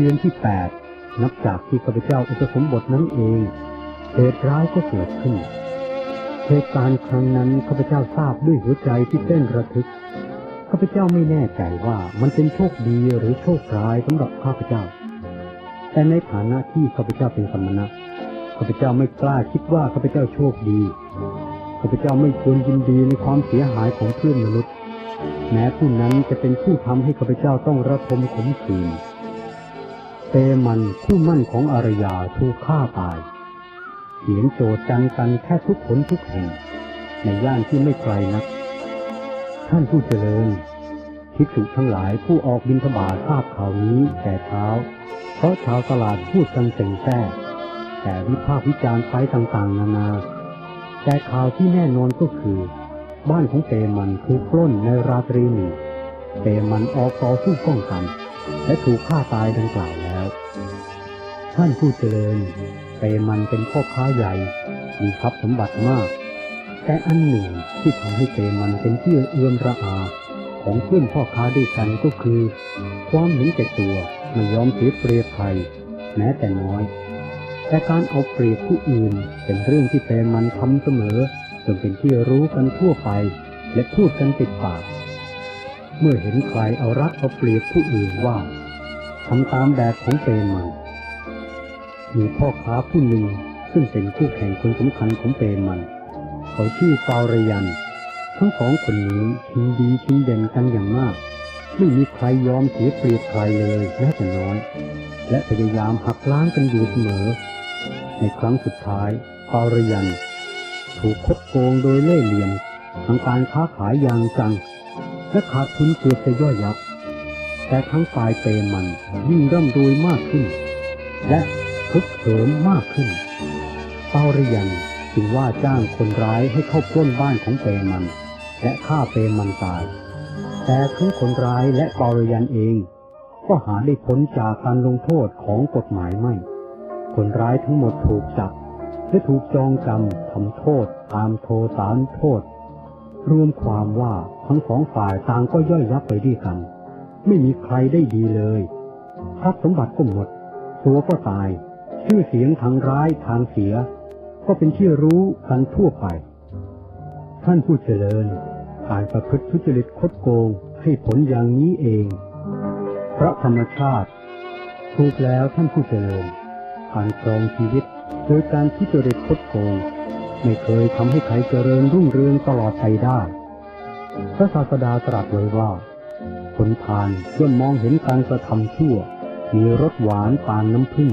เดือนที่แปดนับจากที่ข้าพเจ้าอุปสมบทนั้นเองเหตุร้ายก็เกิดขึ้นเหตุการณ์ครั้งนั้นข้าพเจ้าทราบด้วยหัวใจที่เต้นระทึกข้าพเจ้าไม่แน่ใจว่ามันเป็นโชคดีหรือโชคร้ายสำหรับข้าพเจ้า แต่ในฐานะที่ข้าพเจ้าเป็นสมณะข้าพเจ้าไม่กล้าคิดว่าข้าพเจ้าโชคดีข้าพเจ้าไม่ควรยินดีในความเสียหายของเพื่อนมนุษย์ แม้ผู้นั้นจะเป็นผู้ทำให้ข้าพเจ้าต้องระทมขมขื่น เตมันผู้มั่นของอารยาถูกฆ่าตาย เสียงโจดจันกันแค่ทุกขนทุกแห่ง ในย่านที่ไม่ไกลนัก ท่านผู้เจริญภิกษุทั้งหลายผู้ออกบินทบาทราบข่าวนี้แต่เช้า เพราะชาวตลาดพูดกันเต็งแท้แต่วิพากษ์วิจารณ์ไปต่างๆ นานา แต่ข่าวที่แน่นอนก็คือ บ้านของเตมันถูกปล้นในราตรีหนึ่งเตมันออกต่อสู้ป้องกัน และถูกฆ่าตายดังกล่าวแล้ว ท่านผู้เจริญเตมันเป็นพ่อค้าใหญ่ มีทรัพย์สมบัติมาก แต่อันหนึ่งที่ทำให้เตมันเป็นที่เอื้อมระอา ของเพื่อนพ่อค้าด้วยกันก็คือ ความเห็นแก่ตัวไม่ยอมเสียเปรียบใครแม้แต่น้อย แต่การเอาเปรียบผู้อื่นเป็นเรื่องที่เตมันทำเสมอจนเป็นที่รู้กันทั่วไป และพูดกันติดปาก เมื่อเห็นใครเอารักเอาเปรียบผู้อื่นว่าทำตามแบบของเตมัน มีพ่อค้าผู้หนึ่งซึ่งเป็นคู่แข่งคนสำคัญของเปมันเขาชื่อฟาวรยัน ทั้งสองคนนี้ชิงดีชิงเด่นกันอย่างมาก ไม่มีใครยอมเสียเปรียบใครเลยแม้แต่น้อย และพยายามหักล้างกันอยู่เสมอ ในครั้งสุดท้ายฟาวรยัน ถูกคดโกงโดยเล่ห์เหลี่ยมทางการค้าขายอย่างจัง และขาดทุนเกือบจะย่อยยับ แต่ทั้งฝ่ายเปมันยิ่งร่ำรวยมากขึ้น และ คึกเขิมมากขึ้นเปาริยันจึงว่าจ้างคนร้ายให้เข้าปล้นบ้านของเปมัน และฆ่าเปมันตาย แต่ทั้งคนร้ายและเปาริยันเอง ก็หาได้พ้นจากการลงโทษของกฎหมายไม่ คนร้ายทั้งหมดถูกจับและถูกจองจำทำโทษตามโทสารโทษ รวมความว่าทั้งสองฝ่ายต่างก็ย่อยยับไปด้วยกัน ไม่มีใครได้ดีเลยทรัพย์สมบัติก็หมด ตัวก็ตาย ชื่อเสียงทางร้ายทางเสีย ก็เป็นที่รู้กันทั่วไป ท่านผู้เจริญการประพฤติทุจริตคดโกงให้ผลอย่างนี้เอง พระธรรมชาติถูกแล้วท่านผู้เจริญการครองชีวิตโดยการทุจริตคดโกง ไม่เคยทำให้ใครเจริญรุ่งเรืองตลอดไปได้ พระศาสดาตรัสไว้ว่า คนพาลย่อมมองเห็นการกระทำชั่ว มีรสหวานปานน้ำผึ้ง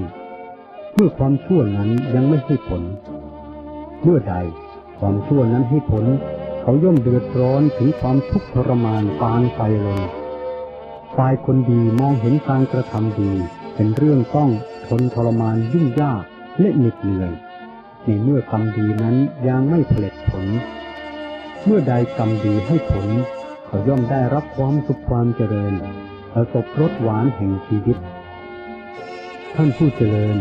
เมื่อความชั่วนั้นยังไม่ให้ผล เมื่อใดความชั่วนั้นให้ผล เขาย่อมเดือดร้อนถึงความทุกข์ทรมานปานไฟลนฝ่ายคนดีมองเห็นการกระทำดีเป็นเรื่องต้องทนทรมานยุ่งยากและเหน็ดเหนื่อยในเมื่อกรรมดีนั้นยังไม่ผลิตผล เมื่อใดกรรมดีให้ผล เขาย่อมได้รับความสุขความเจริญประสบรสหวานแห่งชีวิต ท่านผู้เจริญ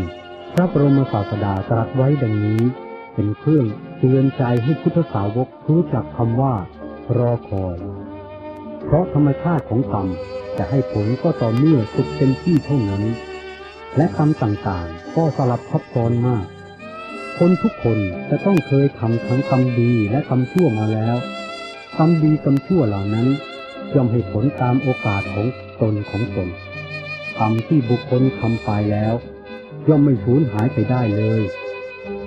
พระบรมศาสดาตรัสไว้ดังนี้ เป็นเครื่องเตือนใจให้พุทธสาวกรู้จักคำว่า รอคอย เพราะธรรมชาติของกรรมจะให้ผลก็ต่อเมื่อสุดเต็มที่เท่านั้น และกรรมต่างๆ ก็สลับซับซ้อนมาก คนทุกคนจะต้องเคยทำทั้งกรรมดีและกรรมชั่วมาแล้วกรรมดีกรรมชั่วเหล่านั้นย่อมให้ผลตามโอกาสของตนของตนกรรมที่บุคคลทำไปแล้ว ย่อมไม่สูญหายไปได้เลย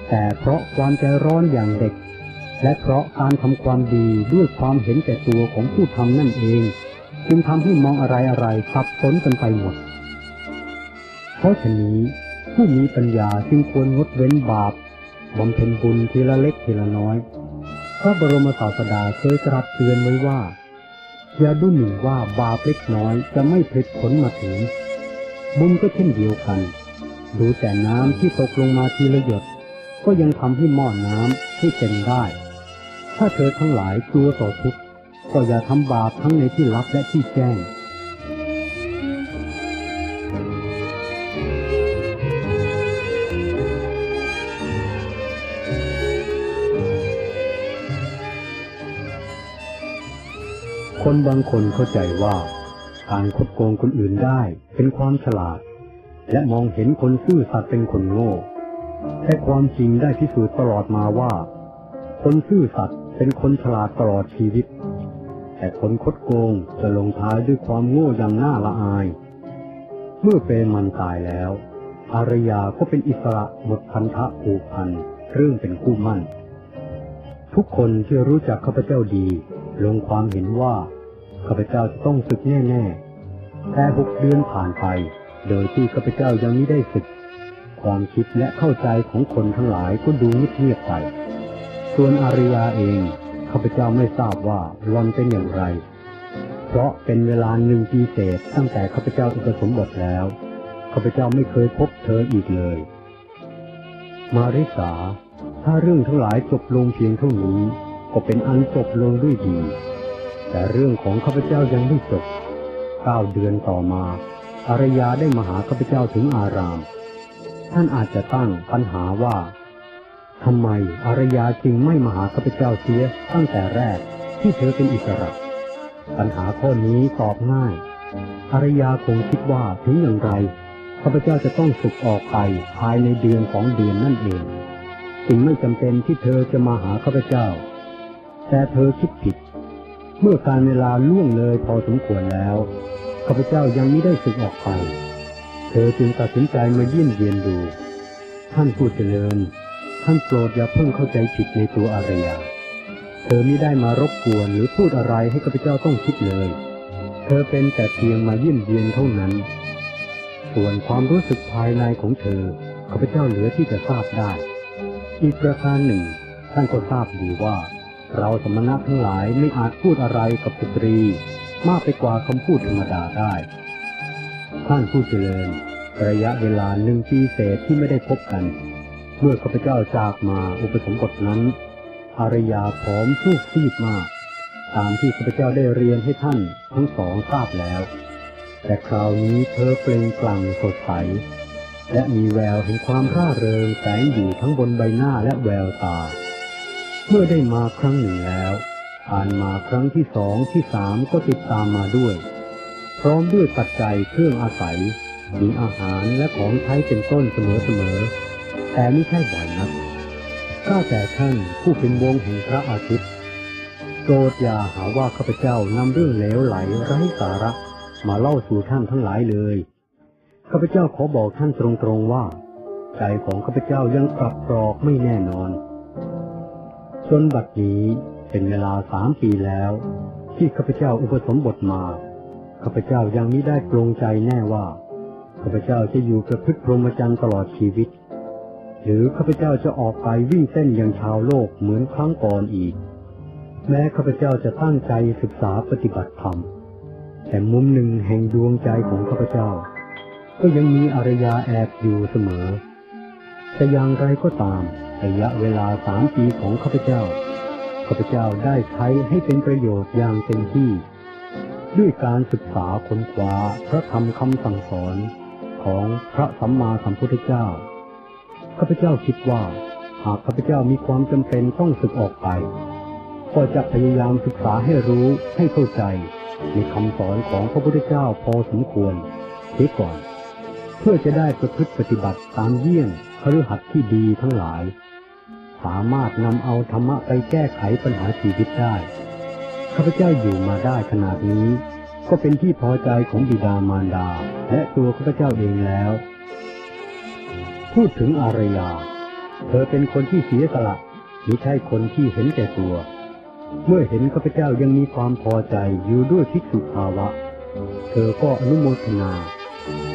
แต่เพราะความใจร้อนอย่างเด็ก และเพราะการทำความดีด้วยความเห็นแก่ตัวของผู้ทำนั่นเอง จึงทำให้มองอะไรอะไรสับสนกันไปหมด เพราะฉะนี้ผู้มีปัญญาจึงควรงดเว้นบาปบำเพ็ญบุญทีละเล็กทีละน้อย พระบรมศาสดาเคยตรัสเตือนไว้ว่า อย่าดูหมิ่นว่าบาปเล็กน้อยจะไม่ผลิตผลมาถึง บุญก็เช่นเดียวกัน ดูแต่น้ำที่ตกลงมาทีละหยด ก็ยังทำให้หม้อน้ำให้เต็มได้ ถ้าเธอทั้งหลายกลัวต่อทุกข์ก็อย่าทำบาปทั้งในที่ลับและที่แจ้งคนบางคนเข้าใจว่า การคดโกงคนอื่นได้เป็นความฉลาด และมองเห็นคนซื่อสัตย์เป็นคนโง่แต่ความจริงได้พิสูจน์ตลอดมาว่า คนซื่อสัตย์เป็นคนฉลาดตลอดชีวิต แต่คนคดโกงจะลงท้ายด้วยความโง่อย่างน่าละอาย เมื่อเปรมันตายแล้วอารยาก็เป็นอิสระหมดพันธะผูกพันเรื่องเป็นคู่มั่น ทุกคนที่รู้จักข้าพเจ้าดี ลงความเห็นว่าข้าพเจ้าจะต้องศึกแน่ๆแต่หกเดือนผ่านไป โดยที่ข้าพเจ้ายังไม่ได้ศึก ความคิดและเข้าใจของคนทั้งหลายก็ดูเงียบไป ส่วนอารยาเองข้าพเจ้าไม่ทราบว่าหลอนเป็นอย่างไร เพราะเป็นเวลาหนึ่งปีเศษตั้งแต่ข้าพเจ้าอุปสมบทแล้วข้าพเจ้าไม่เคยพบเธออีกเลย มาริสา ถ้าเรื่องทั้งหลายจบลงเพียงเท่านี้ก็เป็นอันจบลงด้วยดี แต่เรื่องของข้าพเจ้ายังไม่จบเก้าเดือนต่อมา อารยาได้มาหาข้าพเจ้าถึงอาราม ท่านอาจจะตั้งปัญหาว่าทำไมอารยาจึงไม่มาหาข้าพเจ้าเสียตั้งแต่แรกที่เธอเป็นอิสระ ปัญหาข้อนี้ตอบง่าย อารยาคงคิดว่าถึงอย่างไรข้าพเจ้าจะต้องสึกออกไปภายในเดือนของเดือนนั่นเองจึงไม่จำเป็นที่เธอจะมาหาข้าพเจ้า แต่เธอคิดผิด เมื่อการเวลาล่วงเลยพอสมควรแล้ว ข้าพเจ้ายังไม่ได้สึกออกไป เธอจึงตัดสินใจมาเยี่ยมเยียนดู ท่านผู้เจริญ ท่านโปรดอย่าเพิ่งเข้าใจผิดในตัวอารยา เธอไม่ได้มารบกวนหรือพูดอะไรให้ข้าพเจ้าต้องคิดเลย เธอเป็นแต่เพียงมาเยี่ยมเยียนเท่านั้น ส่วนความรู้สึกภายในของเธอข้าพเจ้าเหลือที่จะทราบได้ อีกประการหนึ่ง ท่านก็ทราบดีว่า เราสมณะทั้งหลายไม่อาจพูดอะไรกับสตรี มากไปกว่าคำพูดธรรมดาได้ ท่านผู้เจริญ ระยะเวลาหนึ่งปีเศษที่ไม่ได้พบกัน เมื่อข้าพเจ้าจากมาอุปสมบทนั้น อารยาผอมสูบซีดมาก ตามที่ข้าพเจ้าได้เรียนให้ท่านทั้งสองทราบแล้ว แต่คราวนี้เธอเปล่งปลั่งสดใส และมีแววแห่งความร่าเริงแสงอยู่ทั้งบนใบหน้าและแววตา เมื่อได้มาครั้งหนึ่งแล้ว ผ่านมาครั้งที่สองที่สามก็ติดตามมาด้วย พร้อมด้วยปัจจัยเครื่องอาศัยมีอาหารและของใช้เป็นต้นเสมอๆ แต่ไม่ใช่บ่อยนักข้าแต่ท่านผู้เป็นวงแห่งพระอาทิตย์โปรดอย่าหาว่าข้าพเจ้านำเรื่องเหลวไหลไร้สาระมาเล่าสู่ท่านทั้งหลายเลย ข้าพเจ้าขอบอกท่านตรงๆว่า ใจของข้าพเจ้ายังกลับกรอกไม่แน่นอน จนบัดนี้ เป็นเวลาสามปีแล้ว ที่ข้าพเจ้าอุปสมบทมา ข้าพเจ้ายังมิได้ปรงใจแน่ว่า ข้าพเจ้าจะอยู่ประพฤติพรหมจรรย์ตลอดชีวิต หรือข้าพเจ้าจะออกไปวิ่งเต้นอย่างชาวโลกเหมือนครั้งก่อนอีก แม้ข้าพเจ้าจะตั้งใจศึกษาปฏิบัติธรรม แต่มุมหนึ่งแห่งดวงใจของข้าพเจ้า ก็ยังมีอารยาแอบอยู่เสมอแต่อย่างไรก็ตามระยะเวลาสามปีของข้าพเจ้า ข้าพเจ้าได้ใช้ให้เป็นประโยชน์อย่างเต็มที่ ด้วยการศึกษาค้นคว้าพระธรรมคำสั่งสอนของพระสัมมาสัมพุทธเจ้า ข้าพเจ้าคิดว่า หากข้าพเจ้ามีความจำเป็นต้องศึกออกไป ก็จะพยายามศึกษาให้รู้ให้เข้าใจในคำสอนของพระพุทธเจ้าพอสมควรเสียก่อน เพื่อจะได้ประพฤติปฏิบัติตามเยี่ยงคฤหัสถ์ที่ดีทั้งหลาย สามารถนำเอาธรรมะไปแก้ไขปัญหาชีวิตได้ ข้าพเจ้าอยู่มาได้ขนาดนี้ ก็เป็นที่พอใจของบิดามารดา และตัวข้าพเจ้าเองแล้ว พูดถึงอารยา เธอเป็นคนที่เสียสละไม่ใช่คนที่เห็นแก่ตัว เมื่อเห็นข้าพเจ้ายังมีความพอใจอยู่ด้วยภิกษุภาวะ เธอก็อนุโมทนา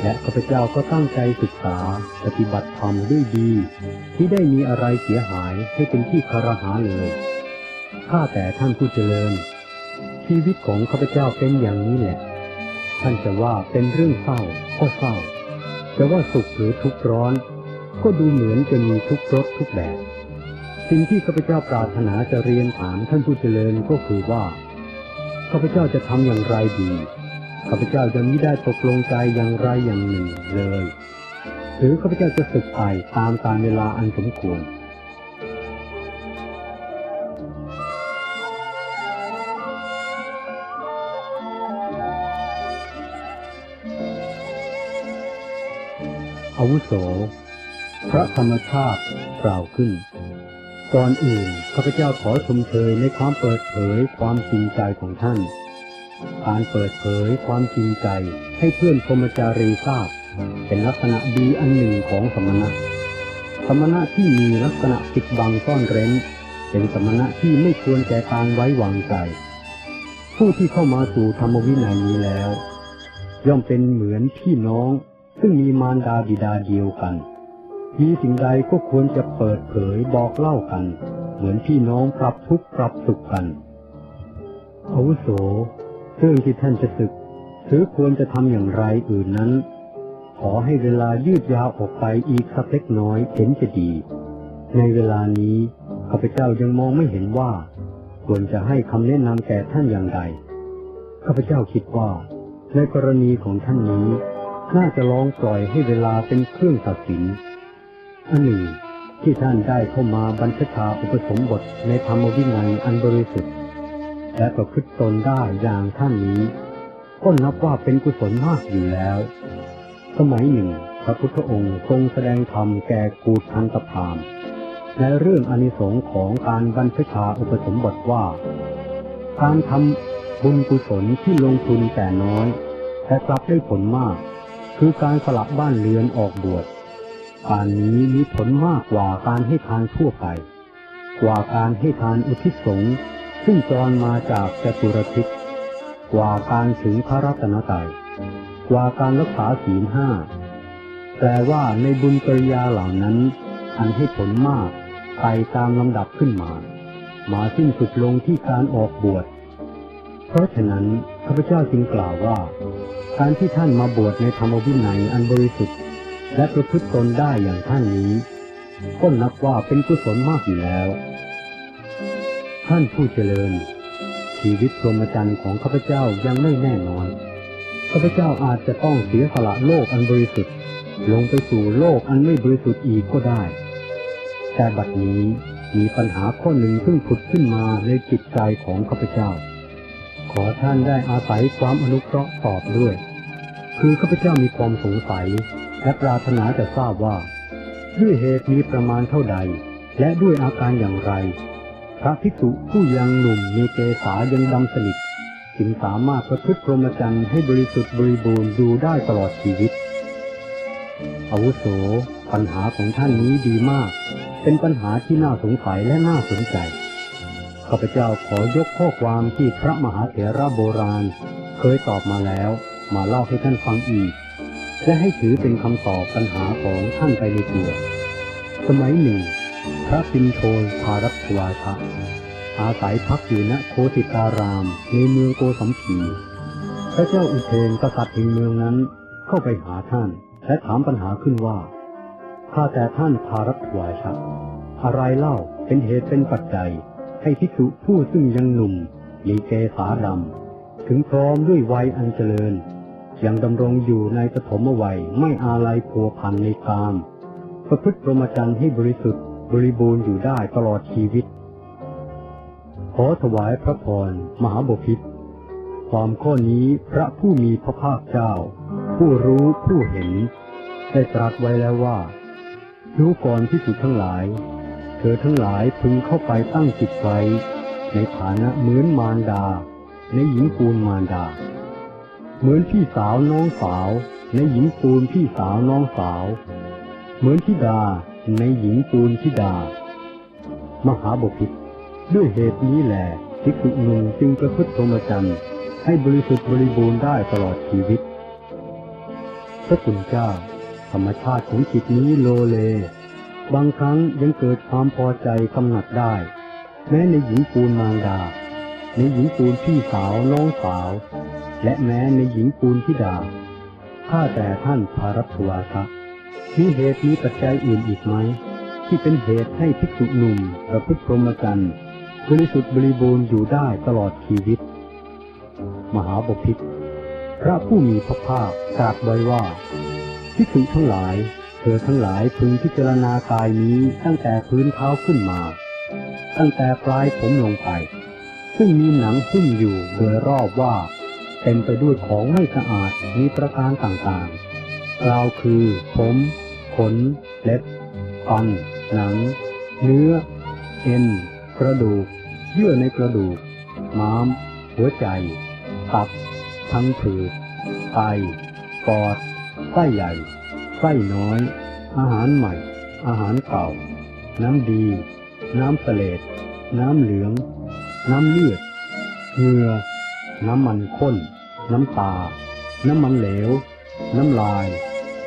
และข้าพเจ้าก็ตั้งใจศึกษา ปฏิบัติธรรมด้วยดี ที่ได้มีอะไรเสียหายให้เป็นที่คารหาเลยข้าแต่ท่านผู้เจริญ ชีวิตของข้าพเจ้าเป็นอย่างนี้แหละ ท่านจะว่าเป็นเรื่องเศร้าก็เศร้าจะว่าสุขหรือทุกข์ร้อน ก็ดูเหมือนจะมีทุกรสทุกแบบ สิ่งที่ข้าพเจ้าปรารถนาจะเรียนถามท่านผู้เจริญก็คือว่าข้าพเจ้าจะทำอย่างไรดี ข้าพเจ้ายังไม่ได้ตกลงใจอย่างไรอย่างหนึ่งเลย หรือข้าพเจ้าจะสึกไปตามการเวลาอันสมควรอาวุโส พระธรรมชาติกล่าวขึ้น ก่อนอื่นข้าพเจ้าขอชมเชยในความเปิดเผยความจริงใจของท่าน การเปิดเผยความจริงใจให้เพื่อนพรหมจารีทราบ เป็นลักษณะดีอันหนึ่งของสมณะ สมณะที่มีลักษณะปิดบังซ่อนเร้น เป็นสมณะที่ไม่ควรแก่การไว้วางใจ ผู้ที่เข้ามาสู่ธรรมวินัยนี้แล้ว ย่อมเป็นเหมือนพี่น้อง ซึ่งมีมารดาบิดาเดียวกัน มีสิ่งใดก็ควรจะเปิดเผยบอกเล่ากัน เหมือนพี่น้องปรับทุกข์ปรับสุขกันอาวุโส เรื่องที่ท่านจะศึก หรือควรจะทำอย่างไรอื่นนั้น ขอให้เวลายืดยาวออกไปอีกสักเล็กน้อยเห็นจะดี ในเวลานี้ข้าพเจ้ายังมองไม่เห็นว่า ควรจะให้คำแนะนำแก่ท่านอย่างไรข้าพเจ้าคิดว่า ในกรณีของท่านนี้ น่าจะลองปล่อยให้เวลาเป็นเครื่องตัดสินอันหนึ่งที่ท่านได้เข้ามาบรรพชาอุปสมบทในธรรมวินัยอันบริสุทธิ์ และประพฤติตนได้อย่างท่านนี้ ก็นับว่าเป็นกุศลมากอยู่แล้ว สมัยหนึ่ง พระพุทธองค์ทรงแสดงธรรมแก่กูทันตพามในเรื่องอานิสงส์ของการบรรพชาอุปสมบทว่า การทำบุญกุศลที่ลงทุนแต่น้อย แต่กลับได้ผลมาก คือการสละบ้านเรือนออกบวชการนี้มีผลมากกว่าการให้ทานทั่วไป กว่าการให้ทานอุทิศสงฆ์ ซึ่งจรมาจากจตุรทิศกว่าการถึงพระรัตนตรัยกว่าการรักษาศีลห้าแต่ว่าในบุญกริยาเหล่านั้น อันให้ผลมากไปตามลำดับขึ้นมา มาสิ้นสุดลงที่การออกบวช เพราะฉะนั้นข้าพเจ้าจึงกล่าวว่า การที่ท่านมาบวชในธรรมวินัยอันบริสุทธิ์ และประพฤติตนได้อย่างท่านนี้ ก็นับว่าเป็นกุศลมากอยู่แล้ว ท่านผู้เจริญ ชีวิตพรหมจรรย์ของข้าพเจ้ายังไม่แน่นอน ข้าพเจ้าอาจจะต้องเสียสละโลกอันบริสุทธิ์ ลงไปสู่โลกอันไม่บริสุทธิ์อีกก็ได้ แต่บัดนี้มีปัญหาข้อหนึ่งซึ่งผุดขึ้นมาในจิตใจของข้าพเจ้า ขอท่านได้อาศัยความอนุเคราะห์ตอบด้วย คือข้าพเจ้ามีความสงสัย และปรารถนาจะทราบว่า ด้วยเหตุมีประมาณเท่าใด และด้วยอาการอย่างไร ระภิกษุผู้ยังหนุ่มมีเกษายังดำสนิทจึงสามารถประพฤติพรหมจรรย์ให้บริสุทธิ์บริบูรณ์ดูได้ตลอดชีวิต อาวุโส ปัญหาของท่านนี้ดีมาก เป็นปัญหาที่น่าสงสัยและน่าสนใจ ข้าพเจ้าขอยกข้อความที่พระมหาเถระโบราณ เคยตอบมาแล้วมาเล่าให้ท่านฟังอีก และให้ถือเป็นคำตอบปัญหาของท่านไปในตัว สมัยหนึ่ง พระปินโทนภารัตวาทะอาศัยพักอยู่ณโคติตารามในเมืองโกสัมพีพระเจ้าอุเทนกษัตริย์แห่งเมืองนั้นเข้าไปหาท่านและถามปัญหาขึ้นว่าข้าแต่ท่านภารัตวาชะอะไรเล่าเป็นเหตุเป็นปัจจัย ให้ภิกษุผู้ซึ่งยังหนุ่มมีเกษาดำถึงพร้อมด้วยวัยอันเจริญ ยังดำรงอยู่ในปฐมวัยไม่อาลัยพัวพันในกาม ประพฤติพรหมจรรย์ให้บริสุทธิ์ บริบูรณ์อยู่ได้ตลอดชีวิต ขอถวายพระพรมหาบพิตรความข้อนี้พระผู้มีพระภาคเจ้า ผู้รู้ผู้เห็น ได้ตรัสไว้แล้วว่ารู้ก่อนที่สุดทั้งหลาย เธอทั้งหลายพึงเข้าไปตั้งจิตไว้ในฐานะเหมือนมารดา ในหญิงปูนมารดา เหมือนพี่สาวน้องสาว ในหญิงปูนพี่สาวน้องสาว เหมือนธิดา ในหญิงปูนธิดา มหาบพิตรด้วยเหตุนี้แหละภิกษุหนุ่มจึงประพฤติพรหมจรรย์ให้บริสุทธิ์บริบูรณ์ได้ตลอดชีวิต พระคุณเจ้า ธรรมชาติของจิตนี้โลเล บางครั้งยังเกิดความพอใจกำหนัดได้ แม้ในหญิงปูนมารดา ในหญิงปูนพี่สาวน้องสาว และแม้ในหญิงปูนธิดาข้าแต่ท่านภารัตวาทะ มีเหตุมีปัจจัยอื่นอีกไหมที่เป็นเหตุให้ภิกษุหนุ่มประพฤติพรหมจรรย์บริสุทธิ์บริบูรณ์อยู่ได้ตลอดชีวิต มหาบพิตรพระผู้มีพระภาคตรัสไว้ว่าภิกษุทั้งหลาย เธอทั้งหลายพึงพิจารณากายนี้ตั้งแต่พื้นเท้าขึ้นมา ตั้งแต่ปลายผมลงไป ซึ่งมีหนังหุ้มอยู่โดยรอบว่าเต็มไปด้วยของไม่สะอาดมีประการต่างๆ กล่าคือผมขน เล็บ ฟัน หนัง เนื้อ เอ็น กระดูก เยื่อในกระดูก ม้าม หัวใจ ตับ ทั้งผืด ไต ปอด ไส้ใหญ่ ไส้น้อย อาหารใหม่ อาหารเก่า น้ำดี น้ำเสลดน้ำเหลือง น้ำเลือด เหงื่อ น้ำมันข้น น้ำตา น้ำมันเหลว น้ำลาย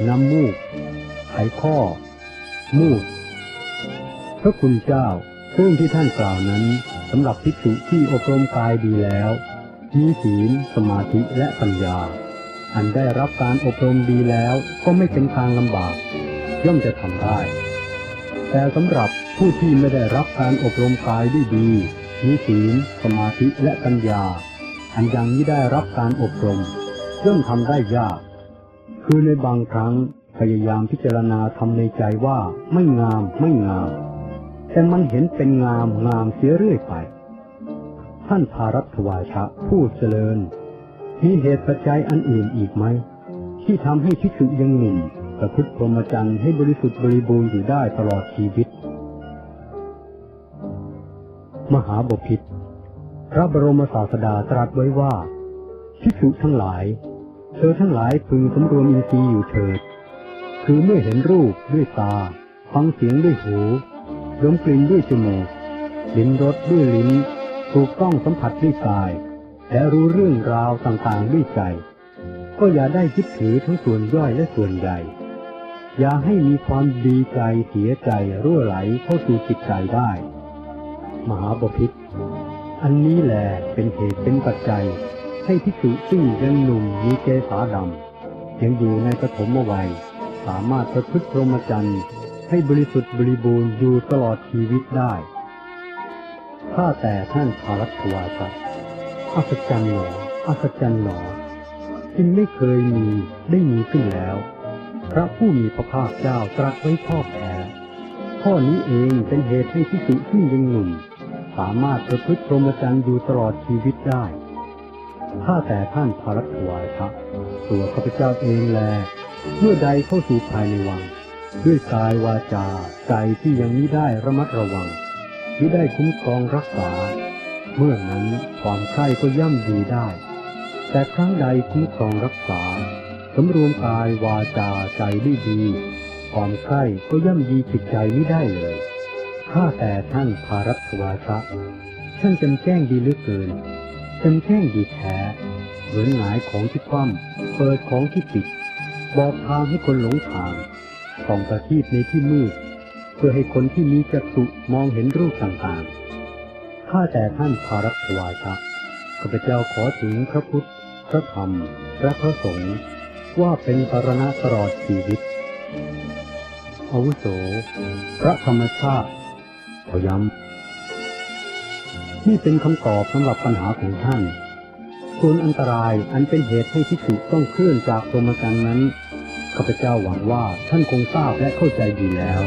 น้ำมูก ไขข้อ มูด พระคุณเจ้าเรื่องที่ท่านกล่าวนั้นสำหรับภิกษุที่อบรมกายดีแล้ว มีศีล สมาธิและปัญญา อันได้รับการอบรมดีแล้วก็ไม่เป็นทางลำบาก ย่อมจะทำได้ แต่สำหรับผู้ที่ไม่ได้รับการอบรมกายด้วยดี มีศีล สมาธิและปัญญา อันยังไม่ได้รับการอบรมย่อมทำได้ยาก คือในบางครั้งพยายามพิจารณาทำในใจว่าไม่งามไม่งาม แต่มันเห็นเป็นงามงามเสียเรื่อยไป ท่านภารัตวาชะผู้เจริญ มีเหตุปัจจัยอันอื่นอีกไหม ที่ทำให้ภิกษุยังหนุ่มประพฤติพรหมจรรย์ให้บริสุทธิ์บริบูรณ์อยู่ได้ตลอดชีวิต มหาบพิตรพระบรมศาสดาตรัสไว้ว่าภิกษุทั้งหลาย เธอทั้งหลายพึงสำรวมอินทรีย์อยู่เถิด คือเมื่อเห็นรูปด้วยตา ฟังเสียงด้วยหูดมกลิ่นด้วยจมูก ลิ้มรสด้วยลิ้น ถูกต้องสัมผัสด้วยกาย และรู้เรื่องราวต่างๆด้วยใจ ก็อย่าได้คิดถือทั้งส่วนย่อยและส่วนใหญ่ อย่าให้มีความดีใจเสียใจรั่วไหลเข้าสู่จิตใจได้ มหาบพิตรอันนี้แหละเป็นเหตุเป็นปัจจัย ให้ภิกษุซึ่งยังหนุ่มมีเกษาดำยังอยู่ในปฐมวัย สามารถประพฤติพรหมจรรย์ให้บริสุทธิ์บริบูรณ์อยู่ตลอดชีวิตได้ข้าแต่ท่านภารัตวาชะอัศจรรย์หนออัศจรรย์หนอจึงไม่เคยมีได้มีขึ้นแล้ว พระผู้มีพระภาคเจ้าตรัสไว้ชอบแท้ข้อนี้เองเป็นเหตุให้พิสุที่ยังหนุ่ม สามารถประพฤติพรหมจรรย์อยู่ตลอดชีวิตได้ ข้าแต่ท่านภารัตวาชะตัวข้าพเจ้าเองแล เมื่อใดเข้าสู่ภายในวัง ด้วยกายวาจาใจที่ยังมิได้ระมัดระวังมิได้คุ้มครองรักษา เมื่อนั้นความใคร่ก็ย่ำดีได้ แต่ครั้งใดคุ้มครองรักษาสำรวมกายวาจาใจได้ดีความใคร่ก็ย่ำยีจิตใจไม่ได้เลยข้าแต่ท่านภารัตวาชะท่านจำแจ้งดีเหลือเกิน จำแจ้งดีแท้เหมือนหงายของที่คว่ำเปิดของที่ปิด บอกทางให้คนหลงทางส่องประทีปในที่มืด เพื่อให้คนที่มีจักษุมองเห็นรูปต่างๆ ข้าแต่ท่านภารัตวาชะข้าพเจ้าขอถึงพระพุทธ พระธรรมและพระสงฆ์ว่าเป็นปรณะตลอดชีวิต อาวุโส พระธรรมชาติขอย้ำ นี่เป็นคำตอบสำหรับปัญหาของท่าน ส่วนอันตรายอันเป็นเหตุให้ทิฏฐิต้องเคลื่อนจากพรหมจรรย์นั้นข้าพเจ้าหวังว่าท่านคงทราบและเข้าใจดีแล้ว